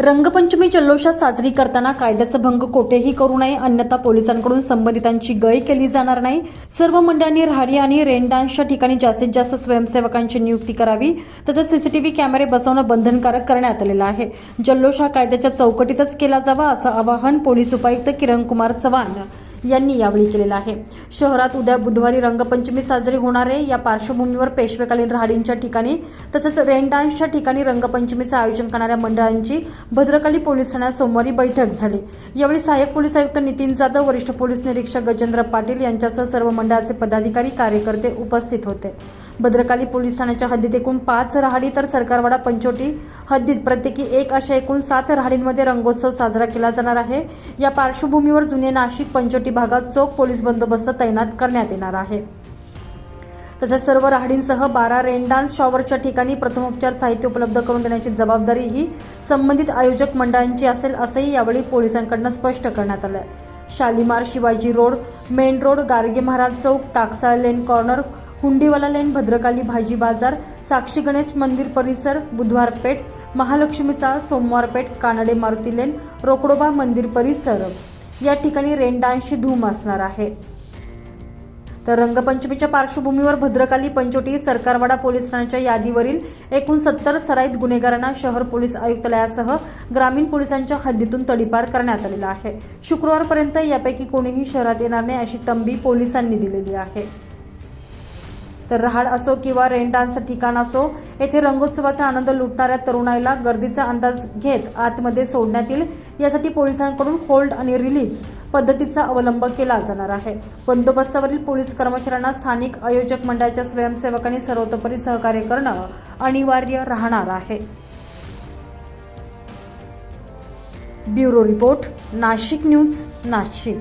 रंगपंचमी जल्लोषात साजरी करताना कायद्याचा भंग कोठेही करू नये अन्यथा पोलिसांकडून संबंधितांची गय केली जाणार नाही. सर्व मंडळांनी राहाडी आणि रेन डान्सच्या ठिकाणी जास्तीत जास्त स्वयंसेवकांची नियुक्ती करावी तसंच सीसीटीव्ही कॅमेरे बसवणं बंधनकारक करण्यात आलेलं आहे. जल्लोष हा कायद्याच्या चौकटीतच केला जावा असं आवाहन पोलीस उपायुक्त किरण कुमार चव्हाण यांनी यावेळी केलेलं आहे. शहरात उद्या बुधवारी रंगपंचमी साजरी होणार आहे. या पार्श्वभूमीवर पेशवेकालीन राहाडींच्या ठिकाणी तसंच रेन डान्सच्या ठिकाणी रंगपंचमीचं आयोजन करणाऱ्या मंडळांची भद्रकाली पोलीस ठाण्यात सोमवारी बैठक झाली. यावेळी सहाय्यक पोलीस आयुक्त नितीन जाधव वरिष्ठ पोलीस निरीक्षक गजेंद्र पाटील यांच्यासह सर्व मंडळाचे पदाधिकारी कार्यकर्ते उपस्थित होते. भद्रकाली पोलीस ठाण्याच्या हद्दीत एकूण पाच राहाडी तर सरकारवाडा पंचोटी हद्दीत प्रत्येकी एक अशा एकूण सात राहाडींमध्ये रंगोत्सव साजरा केला जाणार आहे. या पार्श्वभूमीवर जुने नाशिक पंचोटी भागात चोख पोलीस बंदोबस्त तैनात करण्यात येणार आहे. तसेच सर्व राहडींसह बारा रेन डान्स शॉवरच्या ठिकाणी प्रथमोपचार साहित्य उपलब्ध करून देण्याची जबाबदारी ही संबंधित आयोजक मंडळांची असेल असंही यावेळी पोलिसांकडनं स्पष्ट करण्यात आलं Shalimar Shivaji road main road Garge Maharaj चौक Taksal lane corner Hundiwala lane Bhadrakali भाजी बाजार साक्षी गणेश मंदिर परिसर बुधवार पेठ महालक्ष्मीचा सोमवार पेठ कानडे मारुती लेन रोकडोबा मंदिर परिसर. या ठिकाणी रेनडान्सची धूम असणार आहे. तर रंगपंचमीच्या पार्श्वभूमीवर भद्रकाली पंचोटी सरकारवाडा पोलीस ठाण्याच्या यादीवरील एकूण सत्तर सराईत गुन्हेगारांना शहर पोलीस आयुक्तालयासह ग्रामीण पोलिसांच्या हद्दीतून तडीपार करण्यात आलेला आहे. शुक्रवारपर्यंत यापैकी कोणीही शहरात येणार नाही अशी तंबी पोलिसांनी दिलेली आहे. तर रहाड असो किंवा रेन ठिकाण असो येथे रंगोत्सवाचा आनंद लुटणाऱ्या तरुणाईला गर्दीचा अंदाज घेत आतमध्ये सोडण्यात येईल यासाठी पोलिसांकडून होल्ड आणि रिलीज पद्धतीचा अवलंब केला जाणार आहे. बंदोबस्तावरील पोलीस कर्मचाऱ्यांना स्थानिक आयोजक मंडळाच्या स्वयंसेवकांनी सर्वतोपरी सहकार्य करणं अनिवार्य राहणार आहे. Bureau report Nashik news Nashik.